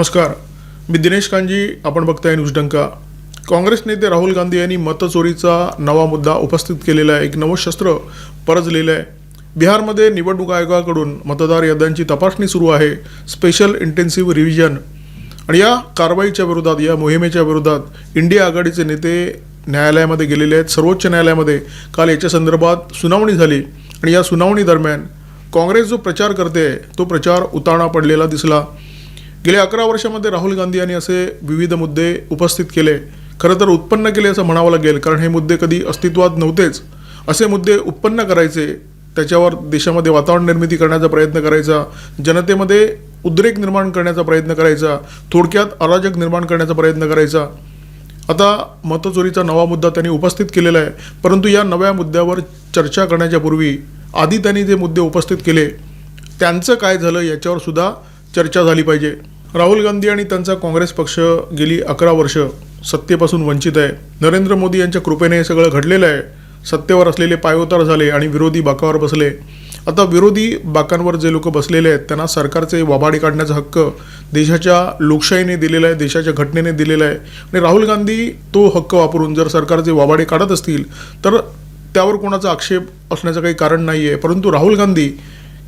नमस्कार. मी दिनेश कांजी आपण बघताय न्यूज डंका. काँग्रेस नेते राहुल गांधी यांनी मतचोरीचा नवा मुद्दा उपस्थित केलेला आहे. एक नवं शस्त्र परजलेलं आहे. बिहारमध्ये निवडणूक आयोगाकडून मतदार याद्यांची तपासणी सुरू आहे. Special intensive revision. आणि या कारवाईच्या विरोधात या मोहिमेच्या विरोधात इंडिया आघाडीचे नेते न्यायालयामध्ये गेलेले आहेत. सर्वोच्च न्यायालयामध्ये काल याच्या संदर्भात सुनावणी झाली. आणि या सुनावणी दरम्यान काँग्रेस जो प्रचार करते तो प्रचार उताणा पडलेला दिसला. गेल्या अकरा वर्षामध्ये राहुल गांधी यांनी असे विविध मुद्दे उपस्थित केले. खरं तर उत्पन्न केले असं म्हणावं लागेल कारण हे मुद्दे कधी अस्तित्वात नव्हतेच. असे मुद्दे उत्पन्न करायचे त्याच्यावर देशामध्ये वातावरण निर्मिती करण्याचा प्रयत्न करायचा जनतेमध्ये उद्रेक निर्माण करण्याचा प्रयत्न करायचा थोडक्यात अराजक निर्माण करण्याचा प्रयत्न करायचा. आता मतचोरीचा नवा मुद्दा त्यांनी उपस्थित केलेला आहे परंतु या नव्या मुद्द्यावर चर्चा करण्याच्या पूर्वी आधी त्यांनी जे मुद्दे उपस्थित केले त्यांचं काय झालं याच्यावर सुद्धा चर्चा झाली पाहिजे. राहुल गांधी आणि त्यांचा काँग्रेस पक्ष गेली अकरा वर्ष सत्तेपासून वंचित आहे. नरेंद्र मोदी यांच्या कृपेने हे सगळं घडलेलं आहे. सत्तेवर असलेले पायउतार झाले आणि विरोधी बाकावर बसले. आता विरोधी बाकांवर जे लोक बसलेले आहेत त्यांना सरकारचे वाभाडी काढण्याचा हक्क देशाच्या लोकशाहीने दिलेला आहे देशाच्या घटनेने दिलेला आहे. आणि राहुल गांधी तो हक्क वापरून जर सरकारचे वाभाडे काढत असतील तर त्यावर कोणाचा आक्षेप असण्याचं काही कारण नाही आहे परंतु राहुल गांधी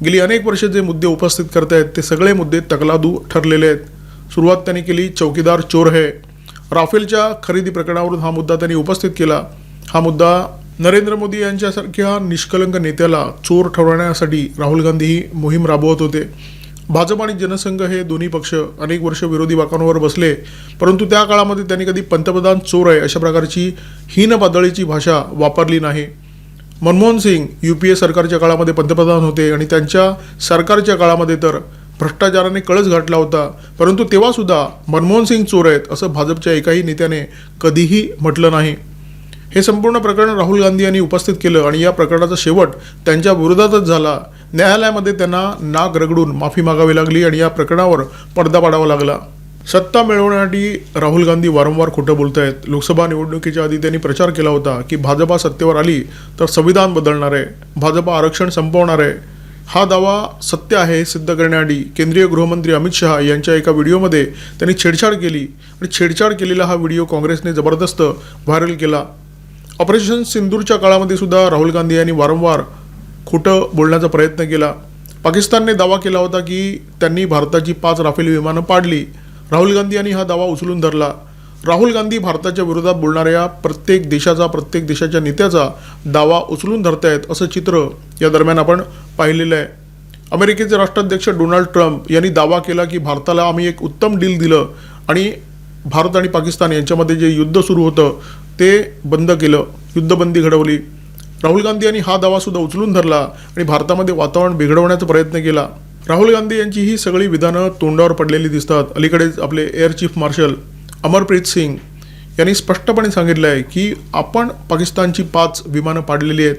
गेली अनेक वर्ष जे मुद्दे उपस्थित करत आहेत ते सगळे मुद्दे तकलादू ठरलेले आहेत. सुरुवात त्यांनी केली चौकीदार चोर है. राफेलच्या खरेदी प्रकरणावरून हा मुद्दा त्यांनी उपस्थित केला. हा मुद्दा नरेंद्र मोदी यांच्यासारख्या निष्कलंक नेत्याला चोर ठरवण्यासाठी राहुल गांधी ही मोहीम राबवत होते. भाजप आणि जनसंघ हे दोन्ही पक्ष अनेक वर्ष विरोधी बाकांवर बसले परंतु त्या काळामध्ये त्यांनी कधी पंतप्रधान चोर आहे अशा प्रकारची हीन पातळीची भाषा वापरली नाही. Manmohan Singh U P A सरकारच्या काळामध्ये पंतप्रधान होते आणि त्यांच्या सरकारच्या काळामध्ये तर भ्रष्टाचाराने कळस घातला होता. परंतु तेव्हासुद्धा मनमोहन सिंग चोर आहेत असं भाजपच्या एकाही नेत्याने कधीही म्हटलं नाही. हे संपूर्ण प्रकरण राहुल गांधी यांनी उपस्थित केलं आणि या प्रकरणाचा शेवट त्यांच्या विरोधातच झाला. न्यायालयामध्ये त्यांना नाक रगडून माफी मागावी लागली आणि या प्रकरणावर पडदा पाडावा लागला. सत्ता मिळवण्यासाठी राहुल गांधी वारंवार खोटं बोलत आहेत लोकसभा निवडणुकीच्या आधी त्यांनी प्रचार केला होता की भाजपा सत्तेवर आली तर संविधान बदलणार आहे. भाजपा आरक्षण संपवणार आहे. हा दावा सत्य आहे सिद्ध करण्यासाठी केंद्रीय गृहमंत्री अमित शहा यांच्या एका व्हिडिओमध्ये त्यांनी छेडछाड केली आणि छेडछाड केलेला हा व्हिडिओ काँग्रेसने जबरदस्त व्हायरल केला. ऑपरेशन सिंदूरच्या काळामध्ये सुद्धा राहुल गांधी यांनी वारंवार खोटं बोलण्याचा प्रयत्न केला. पाकिस्तानने दावा केला होता की त्यांनी भारताची पाच राफेल विमानं पाडली. राहुल गांधी यांनी हा दावा उचलून धरला. राहुल गांधी भारताच्या विरोधात बोलणाऱ्या प्रत्येक देशाचा प्रत्येक देशाच्या नेत्याचा दावा उचलून धरतायत असं चित्र या दरम्यान आपण पाहिलेलं आहे. अमेरिकेचे राष्ट्राध्यक्ष डोनाल्ड ट्रम्प यांनी दावा केला की भारताला आम्ही एक उत्तम डील दिलं आणि भारत आणि पाकिस्तान यांच्यामध्ये जे युद्ध सुरू होतं ते बंद केलं युद्धबंदी घडवली. राहुल गांधी यांनी हा दावासुद्धा उचलून धरला आणि भारतामध्ये वातावरण बिघडवण्याचा प्रयत्न केला. राहुल गांधी यांची ही सगळी विधानं तोंडावर पडलेली दिसतात. अलीकडेच आपले air chief marshal Amarpreet Singh यांनी स्पष्टपणे सांगितलं आहे की आपण पाकिस्तानची पाच विमानं पाडलेली आहेत.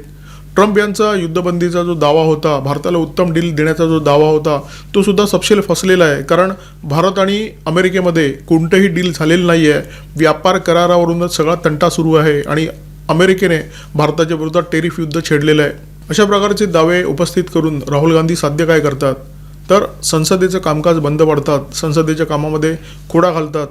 ट्रम्प यांचा युद्धबंदीचा जो दावा होता भारताला उत्तम डील देण्याचा जो दावा होता तो सुद्धा सपशेल फसलेला आहे. कारण भारत आणि अमेरिकेमध्ये कोणतंही डील झालेलं नाही आहे व्यापार करारावरूनच सगळा तंटा सुरू आहे आणि अमेरिकेने भारताच्या विरोधात टेरिफ युद्ध छेडलेलं आहे. अशा प्रकारचे दावे उपस्थित करून राहुल गांधी साध्य काय करतात? तर संसदेचं कामकाज बंद पडतात संसदेच्या कामामध्ये खोडा घालतात.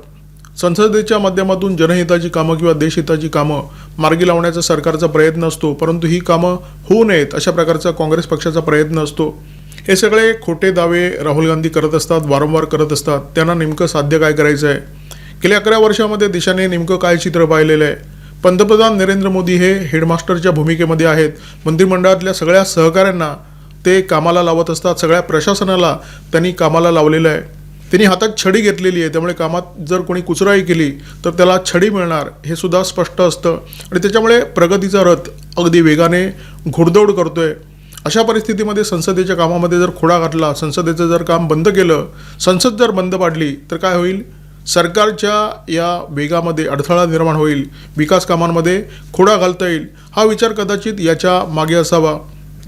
संसदेच्या माध्यमातून जनहिताची कामं किंवा देशहिताची कामं मार्गी लावण्याचा सरकारचा प्रयत्न असतो परंतु ही कामं होऊ नयेत अशा प्रकारचा काँग्रेस पक्षाचा प्रयत्न असतो. हे सगळे खोटे दावे राहुल गांधी करत असतात वारंवार करत असतात. त्यांना नेमकं साध्य काय करायचं आहे गेल्या अकरा वर्षामध्ये देशाने नेमकं काय चित्र पाहिलेलं आहे? पंतप्रधान नरेंद्र मोदी हे हेडमास्टरच्या भूमिकेमध्ये आहेत. मंत्रिमंडळातल्या सगळ्या सहकाऱ्यांना ते कामाला लावत असतात. सगळ्या प्रशासनाला त्यांनी कामाला लावलेलं आहे. त्यांनी हातात छडी घेतलेली आहे. त्यामुळे कामात जर कोणी कुचराई केली तर त्याला छडी मिळणार हे सुद्धा स्पष्ट असतं. आणि त्याच्यामुळे प्रगतीचा रथ अगदी वेगाने घोडदौड करतोय. अशा परिस्थितीमध्ये संसदेच्या कामामध्ये जर खोडा घातला संसदेचं जर काम बंद केलं संसद जर बंद पाडली तर काय होईल? सरकारच्या या वेगामध्ये अडथळा निर्माण होईल. विकास कामांमध्ये खोडा घालता येईल. हा विचार कदाचित याच्या मागे असावा.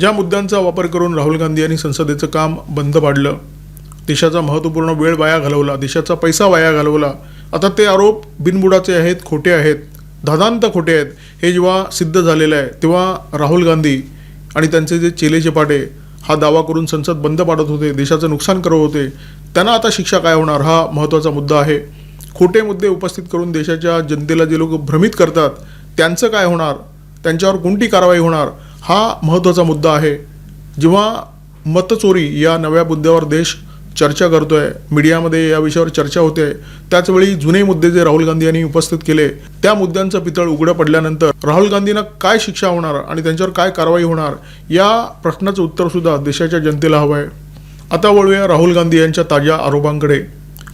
ज्या मुद्द्यांचा वापर करून राहुल गांधी यांनी संसदेचं काम बंद पाडलं देशाचा महत्त्वपूर्ण वेळ वाया घालवला देशाचा पैसा वाया घालवला आता ते आरोप बिनबुडाचे आहेत खोटे आहेत धादांत खोटे आहेत हे जेव्हा सिद्ध झालेलं आहे तेव्हा राहुल गांधी आणि त्यांचे जे चेले चपाटे हा दावा करून संसद बंद पाडत होते देशाचं नुकसान करत होते त्यांना आता शिक्षा काय होणार हा महत्त्वाचा मुद्दा आहे. खोटे मुद्दे उपस्थित करून देशाच्या जनतेला जे लोक भ्रमित करतात त्यांचं काय होणार? त्यांच्यावर कोणती कारवाई होणार? हा महत्त्वाचा मुद्दा आहे. जेव्हा मतचोरी या नव्या मुद्द्यावर देश चर्चा करतोय मीडियामध्ये या विषयावर चर्चा होते त्याचवेळी जुने मुद्दे जे राहुल गांधी यांनी उपस्थित केले त्या मुद्द्यांचं पितळ उघडं पडल्यानंतर राहुल गांधींना काय शिक्षा होणार आणि त्यांच्यावर काय कारवाई होणार या प्रश्नाचं उत्तरसुद्धा देशाच्या जनतेला हवं आहे आता वळूया राहुल गांधी यांच्या ताज्या आरोपांकडे.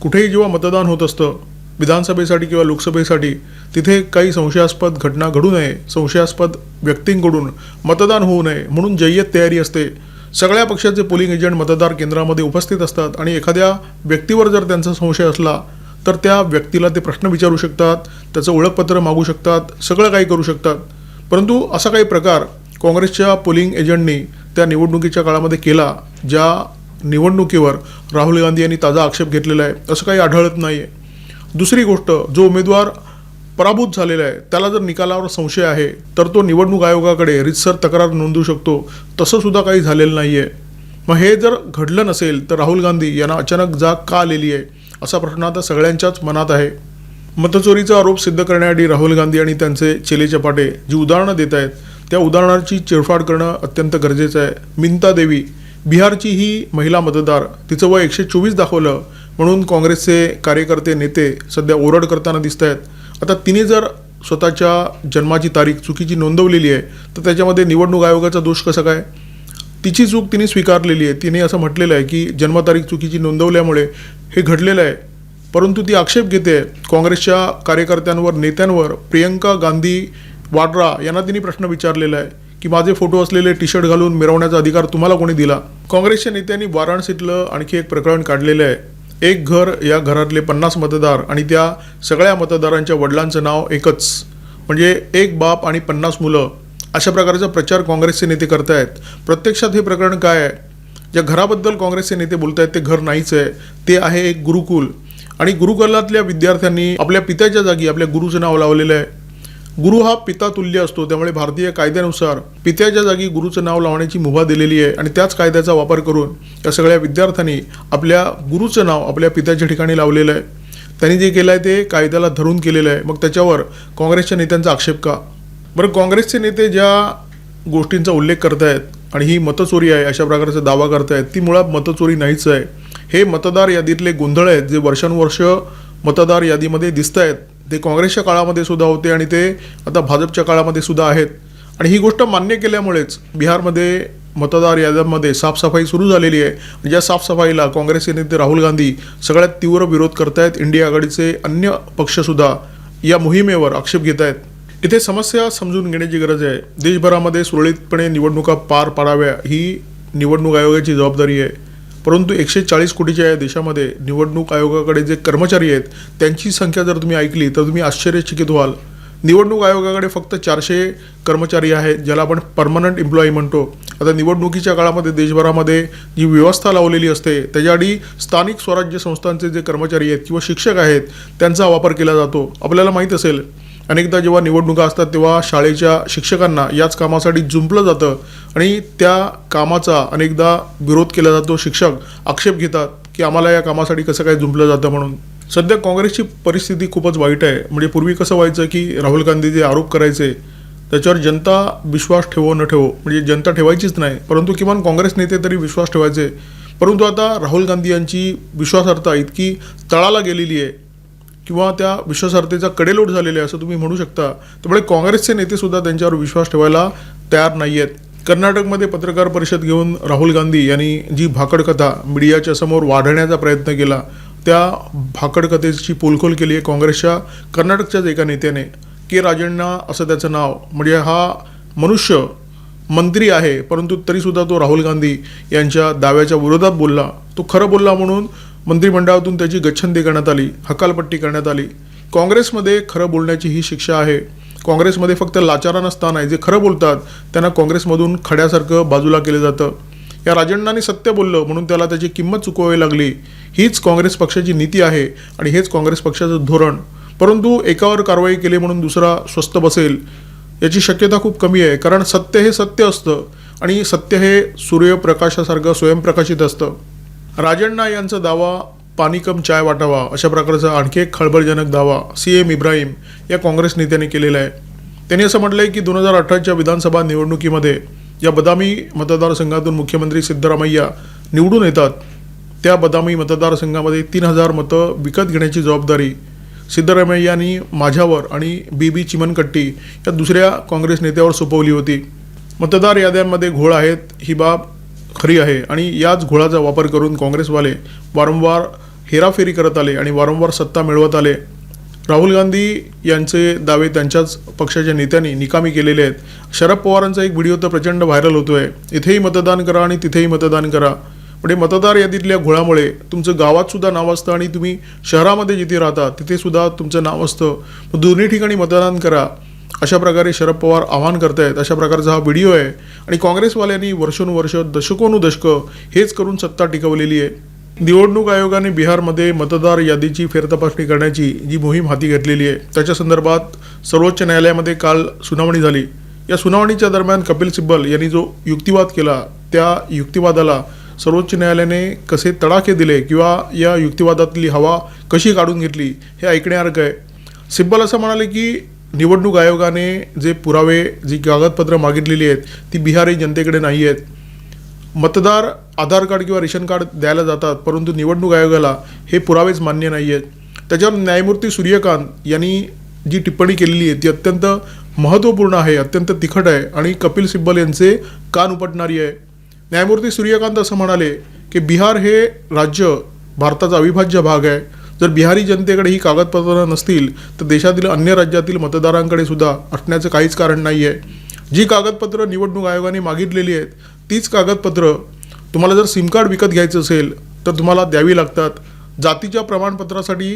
कुठेही जेव्हा मतदान होत असतं विधानसभेसाठी किंवा लोकसभेसाठी तिथे काही संशयास्पद घटना घडू नये संशयास्पद व्यक्तींकडून मतदान होऊ नये म्हणून जय्यत तयारी असते. सगळ्या पक्षाचे पोलिंग एजंट मतदार केंद्रामध्ये उपस्थित असतात आणि एखाद्या व्यक्तीवर जर त्यांचा संशय असला तर त्या व्यक्तीला ते प्रश्न विचारू शकतात त्याचं ओळखपत्र मागू शकतात सगळं काही करू शकतात. परंतु असा काही प्रकार काँग्रेसच्या पोलिंग एजंटनी त्या निवडणुकीच्या काळामध्ये केला ज्या निवडणुकीवर राहुल गांधी यांनी ताजा आक्षेप घेतलेला आहे असं काही आढळत नाही आहे दुसरी गोष्ट जो उमेदवार पराभूत झालेला आहे त्याला जर निकालावर संशय आहे तर तो निवडणूक आयोगाकडे रितसर तक्रार नोंदवू शकतो. तसं सुद्धा काही झालेलं नाही आहे मग हे जर घडलं नसेल तर राहुल गांधी यांना अचानक जाग का आलेली आहे असा प्रश्न आता सगळ्यांच्याच मनात आहे. मतचोरीचा आरोप सिद्ध करण्यासाठी राहुल गांधी आणि त्यांचे चेले चपाटे जी उदाहरणं देत आहेत त्या उदाहरणाची चिरफाड करणं अत्यंत गरजेचं आहे. मिंता देवी बिहारची ही महिला मतदार तिचं वय एकशे चोवीस दाखवलं म्हणून काँग्रेसचे कार्यकर्ते नेते सध्या ओरड करताना दिसत आहेत आता तिने जर स्वतःच्या जन्माची तारीख चुकीची नोंदवलेली आहे तर त्याच्यामध्ये निवडणूक आयोगाचा दोष कसा काय? तिची चूक तिने स्वीकारलेली आहे. तिने असं म्हटलेलं आहे की जन्मतारीख चुकीची नोंदवल्यामुळे हे घडलेलं आहे. परंतु ती आक्षेप घेते काँग्रेसच्या कार्यकर्त्यांवर नेत्यांवर. प्रियंका गांधी वाड्रा यांना तिने प्रश्न विचारलेला आहे की माझे फोटो असलेले टी शर्ट घालून मिरवण्याचा अधिकार तुम्हाला कोणी दिला? काँग्रेसच्या नेत्यांनी वाराणसीतलं आणखी एक प्रकरण काढलेलं आहे. एक घर या घरातले पन्नास मतदार आणि त्या सगळ्या मतदारांच्या वडिलांचं नाव एकच. म्हणजे एक बाप आणि पन्नास मुलं. अशा प्रकारचा प्रचार काँग्रेसचे नेते करतायत. प्रत्यक्षात हे प्रकरण काय आहे? ज्या घराबद्दल काँग्रेसचे नेते बोलत आहेत ते घर नाहीच आहे. ते आहे एक गुरुकुल. आणि गुरुकुलातल्या विद्यार्थ्यांनी आपल्या पित्याच्या जागी आपल्या गुरुचं नाव लावलेलं आहे. गुरु हा पिता तुल्य असतो त्यामुळे भारतीय कायद्यानुसार पित्याच्या जागी गुरुचं नाव लावण्याची मुभा दिलेली आहे आणि त्याच कायद्याचा वापर करून या सगळ्या विद्यार्थ्यांनी आपल्या गुरुचं नाव आपल्या पित्याच्या ठिकाणी लावलेलं आहे. त्यांनी जे केलं आहे ते कायद्याला धरून केलेलं आहे. मग त्याच्यावर काँग्रेसच्या नेत्यांचा आक्षेप का? बरं काँग्रेसचे नेते ज्या गोष्टींचा उल्लेख करतायत आणि ही मतचोरी आहे अशा प्रकारचा दावा करतायत ती मुळात मतचोरी नाहीच आहे. हे मतदार यादीतले गोंधळ आहेत जे वर्षानुवर्ष मतदार यादीमध्ये दिसत आहेत ते काँग्रेसच्या काळामध्ये सुद्धा होते आणि ते आता भाजपच्या काळामध्ये सुद्धा आहेत. आणि ही गोष्ट मान्य केल्यामुळेच बिहारमध्ये मतदार याद्यांमध्ये साफसफाई सुरू झालेली आहे. ज्या साफसफाईला काँग्रेसचे नेते राहुल गांधी सगळ्यात तीव्र विरोध करतायत इंडिया आघाडीचे अन्य पक्षसुद्धा या मोहिमेवर आक्षेप घेत आहेत इथे समस्या समजून घेण्याची गरज आहे. देशभरामध्ये सुरळीतपणे निवडणुका पार पाडाव्या ही निवडणूक आयोगाची जबाबदारी आहे. परंतु एकशे चाळीस कोटीच्या या देशामध्ये निवडणूक आयोगाकडे जे कर्मचारी आहेत त्यांची संख्या जर तुम्ही ऐकली तर तुम्ही आश्चर्यचकित व्हाल. निवडणूक आयोगाकडे फक्त चारशे कर्मचारी आहेत ज्याला आपण परमनंट एम्प्लॉई म्हणतो. आता निवडणुकीच्या काळामध्ये देशभरामध्ये जी व्यवस्था लावलेली असते त्याच्याआधी स्थानिक स्वराज्य संस्थांचे जे कर्मचारी आहेत किंवा शिक्षक आहेत त्यांचा वापर केला जातो. आपल्याला माहीत असेल अनेकदा जेव्हा निवडणुका असतात तेव्हा शाळेच्या शिक्षकांना याच कामासाठी जुंपलं जातं आणि त्या कामाचा अनेकदा विरोध केला जातो. शिक्षक आक्षेप घेतात की आम्हाला या कामासाठी कसं काय जुंपलं जातं म्हणून. सध्या काँग्रेसची परिस्थिती खूपच वाईट आहे. म्हणजे पूर्वी कसं व्हायचं की राहुल गांधी जे आरोप करायचे त्याच्यावर जनता विश्वास ठेवो न ठेवो म्हणजे जनता ठेवायचीच नाही. परंतु किमान काँग्रेस नेते तरी विश्वास ठेवायचे. परंतु आता राहुल गांधी यांची विश्वासार्हता इतकी तळाला गेलेली आहे किंवा त्या विश्वासार्थेचा कडेलोट झालेले आहे असं तुम्ही म्हणू शकता त्यामुळे काँग्रेसचे नेते सुद्धा त्यांच्यावर विश्वास ठेवायला तयार नाही आहेत कर्नाटकमध्ये पत्रकार परिषद घेऊन राहुल गांधी यांनी जी भाकड कथा मीडियाच्या समोर वाढण्याचा प्रयत्न केला त्या भाकड कथेची पोलखोल केली आहे काँग्रेसच्या कर्नाटकच्याच एका नेत्याने के राजण्णा असं त्याचं नाव. म्हणजे हा मनुष्य मंत्री आहे परंतु तरीसुद्धा तो राहुल गांधी यांच्या दाव्याच्या विरोधात बोलला. तो खरं बोलला म्हणून मंत्रिमंडळातून त्याची गच्छंदी करण्यात आली हकालपट्टी करण्यात आली. काँग्रेसमध्ये खरं बोलण्याची ही शिक्षा आहे. काँग्रेसमध्ये फक्त लाचारांना स्थान आहे. जे खरं बोलतात त्यांना काँग्रेसमधून खड्यासारखं बाजूला केलं जातं. या राजण्णांनी सत्य बोललं म्हणून त्याला त्याची किंमत चुकवावी लागली. हीच काँग्रेस पक्षाची नीती आहे आणि हेच काँग्रेस पक्षाचं धोरण. परंतु एकावर कारवाई केली म्हणून दुसरा स्वस्त बसेल याची शक्यता खूप कमी आहे. कारण सत्य हे सत्य असतं आणि सत्य हे सूर्यप्रकाशासारखं स्वयंप्रकाशित असतं. राजण्णा यांचा दावा पाणी कम चाय वाटावा अशा प्रकारचा आणखी एक खळबळजनक दावा सी एम इब्राहिम या काँग्रेस नेत्याने केलेला आहे. त्यांनी असं म्हटलं आहे की दोन हजार अठराच्या विधानसभा निवडणुकीमध्ये या बदामी मतदारसंघातून मुख्यमंत्री सिद्धरामय्या निवडून येतात त्या बदामी मतदारसंघामध्ये तीन हजार मतं विकत घेण्याची जबाबदारी सिद्धरामय्यांनी माझ्यावर आणि बी बी चिमनकट्टी या दुसऱ्या काँग्रेस नेत्यावर सोपवली होती. मतदार याद्यांमध्ये घोळ आहेत ही बाब खरी आहे. आणि याच घोळाचा वापर करून काँग्रेसवाले वारंवार हेराफेरी करत आले आणि वारंवार सत्ता मिळवत आले. राहुल गांधी यांचे दावे त्यांच्याच पक्षाच्या नेत्यांनी निकामी केलेले आहेत. शरद पवारांचा एक व्हिडिओ तर प्रचंड व्हायरल होतो आहे इथेही मतदान करा आणि तिथेही मतदान करा. म्हणजे मतदार यादीतल्या घोळामुळे तुमचं गावातसुद्धा नाव असतं आणि तुम्ही शहरामध्ये जिथे राहता तिथेसुद्धा तुमचं नाव असतं. दोन्ही ठिकाणी मतदान करा. अशा प्रकारे शरद पवार आवाहन करतायत अशा प्रकारचा हा व्हिडिओ आहे. आणि काँग्रेसवाल्यांनी वर्षोनुवर्ष दशकोनुदशकं हेच करून सत्ता टिकवलेली आहे. निवडणूक आयोगाने बिहारमध्ये मतदार यादीची फेरतपासणी करण्याची जी मोहीम हाती घेतलेली आहे त्याच्या संदर्भात सर्वोच्च न्यायालयामध्ये काल सुनावणी झाली. या सुनावणीच्या दरम्यान कपिल सिब्बल यांनी जो युक्तिवाद केला त्या युक्तिवादाला सर्वोच्च न्यायालयाने कसे तडाखे दिले किंवा या युक्तिवादातली हवा कशी काढून घेतली हे ऐकण्यासारखं आहे. सिब्बल असं म्हणाले की निवडणूक आयोगाने जे पुरावे जी कागदपत्रं मागितलेली आहेत ती बिहारी जनतेकडे नाही आहेत. मतदार आधार कार्ड किंवा रेशन कार्ड द्यायला जातात परंतु निवडणूक आयोगाला हे पुरावेच मान्य नाही आहेत. त्याच्यावर न्यायमूर्ती सूर्यकांत यांनी जी टिप्पणी केलेली आहे ती अत्यंत महत्त्वपूर्ण आहे अत्यंत तिखट आहे आणि कपिल सिब्बल यांचे कान उपटणारी आहे. न्यायमूर्ती सूर्यकांत असं म्हणाले की बिहार हे राज्य भारताचा अविभाज्य भाग आहे. जर बिहारी जनतेकडे ही कागदपत्रं नसतील तर देशातील अन्य राज्यातील मतदारांकडे सुद्धा असण्याचं काहीच कारण नाही आहे जी कागदपत्रं निवडणूक आयोगाने मागितलेली आहेत तीच कागदपत्रं तुम्हाला जर सिम कार्ड विकत घ्यायचं असेल तर तुम्हाला द्यावी लागतात. जातीच्या प्रमाणपत्रासाठी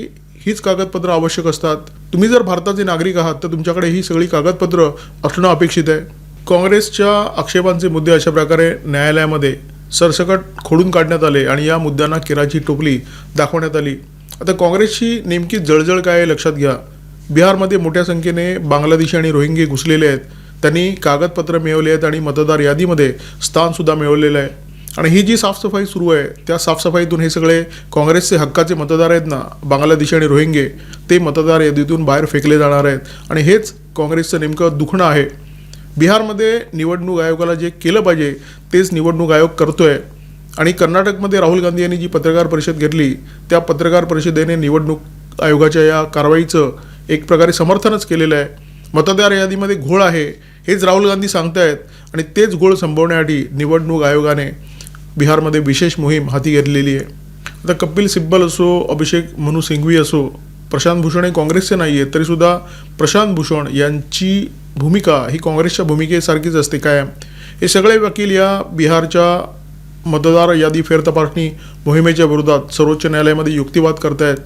हीच कागदपत्रं आवश्यक असतात. तुम्ही जर भारताचे नागरिक आहात तर तुमच्याकडे ही सगळी कागदपत्रं असणं अपेक्षित आहे. काँग्रेसच्या आक्षेपांचे मुद्दे अशा प्रकारे न्यायालयामध्ये सरसकट खोडून काढण्यात आले आणि या मुद्द्यांना केराची टोपली दाखवण्यात आली. आता काँग्रेसची नेमकी जळजळ काय आहे लक्षात घ्या. बिहारमध्ये मोठ्या संख्येने बांगलादेशी आणि रोहिंगे घुसलेले आहेत. त्यांनी कागदपत्र मिळवले आहेत आणि मतदार यादीमध्ये स्थानसुद्धा मिळवलेलं आहे. आणि ही जी साफसफाई सुरू आहे त्या साफसफाईतून हे सगळे काँग्रेसचे हक्काचे मतदार आहेत ना बांगलादेशी आणि रोहिंगे ते मतदार यादीतून बाहेर फेकले जाणार आहेत. आणि हेच काँग्रेसचं नेमकं दुखणं आहे. बिहारमध्ये निवडणूक आयोगाला जे केलं पाहिजे तेच निवडणूक आयोग करतो आहे आणि कर्नाटकमध्ये राहुल गांधी यांनी जी पत्रकार परिषद घेतली त्या पत्रकार परिषदेने निवडणूक आयोगाच्या या कारवाईचं एक प्रकारे समर्थनच केलेलं आहे. मतदार यादीमध्ये घोळ आहे हेच राहुल गांधी सांगतायत आणि तेच घोळ संपवण्यासाठी निवडणूक आयोगाने बिहारमध्ये विशेष मोहीम हाती घेतलेली आहे. आता कपिल सिब्बल असो अभिषेक मनू सिंघवी असो प्रशांत भूषण हे काँग्रेसचे नाही आहेत तरीसुद्धा प्रशांत भूषण यांची भूमिका ही काँग्रेसच्या भूमिकेसारखीच असते काय हे सगळे वकील या बिहारच्या मतदार यादी फेरतपासणी मोहिमेच्या विरोधात सर्वोच्च न्यायालयामध्ये युक्तिवाद करतायत.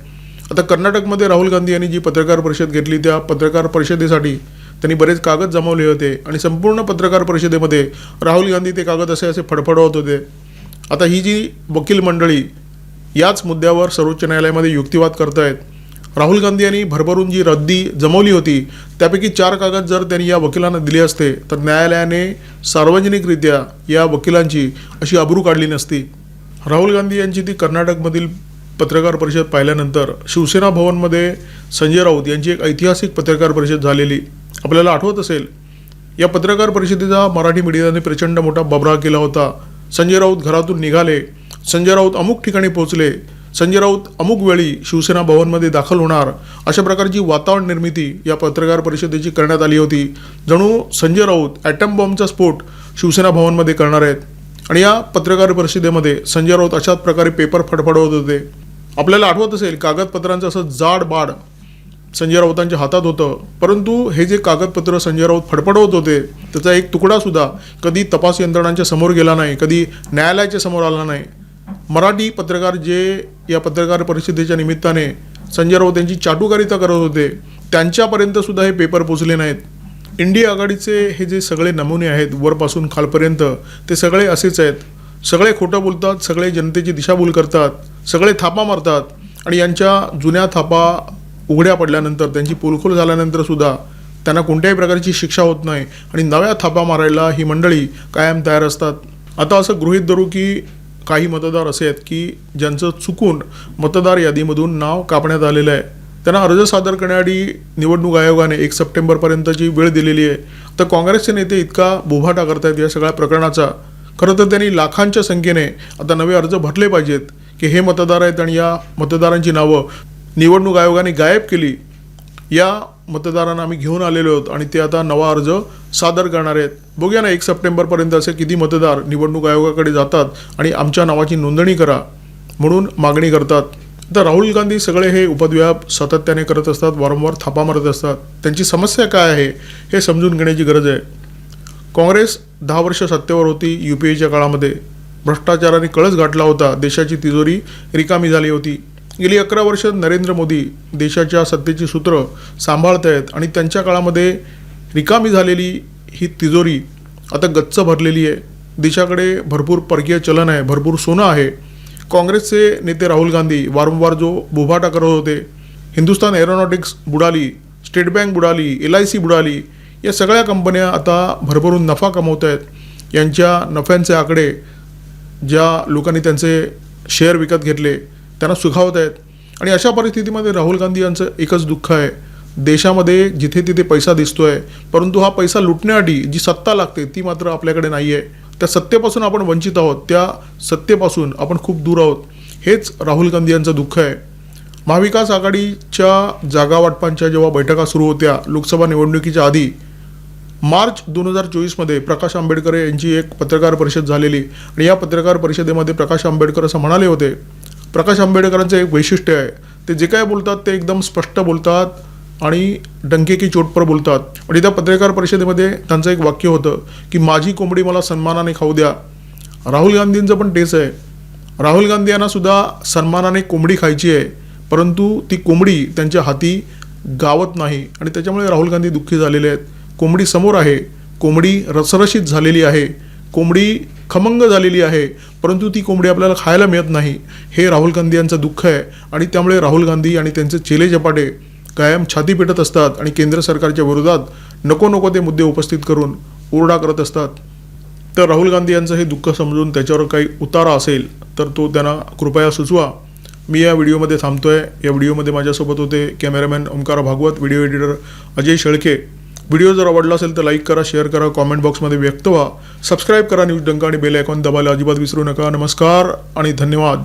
आता कर्नाटकमध्ये राहुल गांधी यांनी जी पत्रकार परिषद घेतली त्या पत्रकार परिषदेसाठी त्यांनी बरेच कागद जमवले होते आणि संपूर्ण पत्रकार परिषदेमध्ये राहुल गांधी ते कागद असे असे फडफडवत होते. आता ही जी वकील मंडळी याच मुद्द्यावर सर्वोच्च न्यायालयामध्ये युक्तिवाद करतायत. राहुल गांधी यांनी भरभरून जी रद्दी जमवली होती त्यापैकी चार कागद जर त्यांनी या वकिलांना दिले असते तर न्यायालयाने सार्वजनिकरित्या या वकिलांची अशी अब्रू काढली नसती. राहुल गांधी यांची ती कर्नाटकमधील पत्रकार परिषद पाहिल्यानंतर शिवसेना भवनमध्ये संजय राऊत यांची एक ऐतिहासिक पत्रकार परिषद झालेली. आपल्याला आठवत असेल या पत्रकार परिषदेचा मराठी मीडियाने प्रचंड मोठा बबरा केला होता. संजय राऊत घरातून निघाले. संजय राऊत अमुक ठिकाणी पोहोचले. संजय राऊत अमुक वेळी शिवसेना भवनमध्ये दाखल होणार अशा प्रकारची वातावरण निर्मिती या पत्रकार परिषदेची करण्यात आली होती. जणू संजय राऊत ॲटम बॉम्बचा स्फोट शिवसेना भवनमध्ये करणार आहेत. आणि या पत्रकार परिषदेमध्ये संजय राऊत अशाच प्रकारे पेपर फडफडवत होते. आपल्याला आठवत असेल कागदपत्रांचं असं जाड बाड संजय राऊतांच्या हातात होतं. परंतु हे जे कागदपत्र संजय राऊत फडफडवत होते त्याचा एक तुकडासुद्धा कधी तपास यंत्रणांच्या समोर गेला नाही कधी न्यायालयाच्या समोर आला नाही. मराठी पत्रकार जे या पत्रकार परिषदेच्या निमित्ताने संजय राऊत यांची चाटुकारिता करत होते त्यांच्यापर्यंत सुद्धा हे पेपर पोचले नाहीत. इंडिया आघाडीचे हे जे सगळे नमुने आहेत वरपासून खालपर्यंत ते सगळे असेच आहेत. सगळे खोटं बोलतात सगळे जनतेची दिशाभूल करतात सगळे थापा मारतात आणि यांच्या जुन्या थापा उघड्या पडल्यानंतर त्यांची पोलखोल झाल्यानंतर सुद्धा त्यांना कोणत्याही प्रकारची शिक्षा होत नाही आणि नव्या थापा मारायला ही मंडळी कायम तयार असतात. आता असं गृहीत धरू की काही मतदार असे आहेत की ज्यांचं चुकून मतदार यादीमधून नाव कापण्यात आलेलं आहे. त्यांना अर्ज सादर करण्याआधी निवडणूक आयोगाने एक सप्टेंबरपर्यंतची वेळ दिलेली आहे. तर काँग्रेसचे नेते इतका बोभाटा करतायत या सगळ्या प्रकरणाचा. खरं तर त्यांनी लाखांच्या संख्येने आता नवे अर्ज भरले पाहिजेत की हे मतदार आहेत आणि या मतदारांची नावं निवडणूक आयोगाने गायब केली. या मतदारांना आम्ही घेऊन आलेलो आहोत आणि ते आता नवा अर्ज सादर करणार आहेत. बघूया ना एक सप्टेंबरपर्यंत असे किती मतदार निवडणूक आयोगाकडे जातात आणि आमच्या नावाची नोंदणी करा म्हणून मागणी करतात. तर राहुल गांधी सगळे हे उपद्व्याप सातत्याने करत असतात वारंवार थापा मारत असतात. त्यांची समस्या काय आहे हे समजून घेण्याची गरज आहे. काँग्रेस दहा वर्ष सत्तेवर होती यू पी एच्या काळामध्ये. भ्रष्टाचाराने कळस गाठला होता देशाची तिजोरी रिकामी झाली होती. गेली अकरा वर्ष नरेंद्र मोदी देशाच्या सत्तेची सूत्र सांभाळत आहेत आणि त्यांच्या काळामध्ये रिकामी झालेली ही तिजोरी आता गच्च भरलेली आहे. देशाकडे भरपूर परकीय चलन आहे भरपूर सोनं आहे. काँग्रेसचे नेते राहुल गांधी वारंवार जो बोभाटा करत होते हिंदुस्तान एरोनॉटिक्स बुडाली स्टेट बँक बुडाली एल आय सी बुडाली या सगळ्या कंपन्या आता भरभरून नफा कमवत आहेत. यांच्या नफ्यांचे आकडे ज्या लोकांनी त्यांचे शेअर विकत घेतले त्यांना सुखावत आहेत. आणि अशा परिस्थितीमध्ये राहुल गांधी यांचं एकच दुःख आहे देशामध्ये जिथे तिथे पैसा दिसतोय परंतु हा पैसा लुटण्यासाठी जी सत्ता लागते ती मात्र आपल्याकडे नाही आहे त्या सत्तेपासून आपण वंचित आहोत त्या सत्तेपासून आपण खूप दूर आहोत. हेच राहुल गांधी यांचं दुःख आहे. महाविकास आघाडीच्या जागा वाटपांच्या जेव्हा बैठका सुरू होत्या लोकसभा निवडणुकीच्या आधी मार्च दोन हजार चोवीसमध्ये प्रकाश आंबेडकर यांची एक पत्रकार परिषद झालेली आणि या पत्रकार परिषदेमध्ये प्रकाश आंबेडकर असं म्हणाले होते. प्रकाश आंबेडकरांचं एक वैशिष्ट्य आहे. ते जे काय बोलतात ते एकदम स्पष्ट बोलतात. आणि डंके की चोट पर बोलतात. आणि त्या पत्रकार परिषदेमध्ये त्यांचं एक वाक्य होतं की माझी कोंबडी मला सन्मानाने खाऊ द्या. राहुल गांधींचं पण तेच आहे. राहुल गांधी यांना सुद्धा सन्मानाने कोंबडी खायची आहे परंतु ती कोंबडी त्यांच्या हाती गावत नाही. आणि त्याच्यामुळे राहुल गांधी दुःखी झालेले आहेत. कोंबडी समोर आहे. कोंबडी रसरशीत झालेली आहे. कोंबडी खमंग झालेली आहे परंतु ती कोंबडी आपल्याला खायला मिळत नाही. हे राहुल गांधी यांचं दुःख आहे. आणि त्यामुळे राहुल गांधी आणि त्यांचे चेले झपाटे कायम छाती पेटत असतात आणि केंद्र सरकारच्या विरोधात नको नको ते मुद्दे उपस्थित करून ओरडा करत असतात. तर राहुल गांधी यांचं हे दुःख समजून त्याच्यावर काही उतारा असेल तर तो त्यांना कृपया सुचवा. मी या व्हिडिओमध्ये थांबतो आहे या व्हिडिओमध्ये माझ्यासोबत होते cameraman Omkar Bhagwat video editor Ajay Shelke. Video जर आवडला असेल तर लाईक करा शेअर करा कॉमेंट बॉक्समध्ये व्यक्त व्हा. सबस्क्राईब करा न्यूज डंका आणि बेल आयकॉन दबायला अजिबात विसरू नका. नमस्कार आणि धन्यवाद.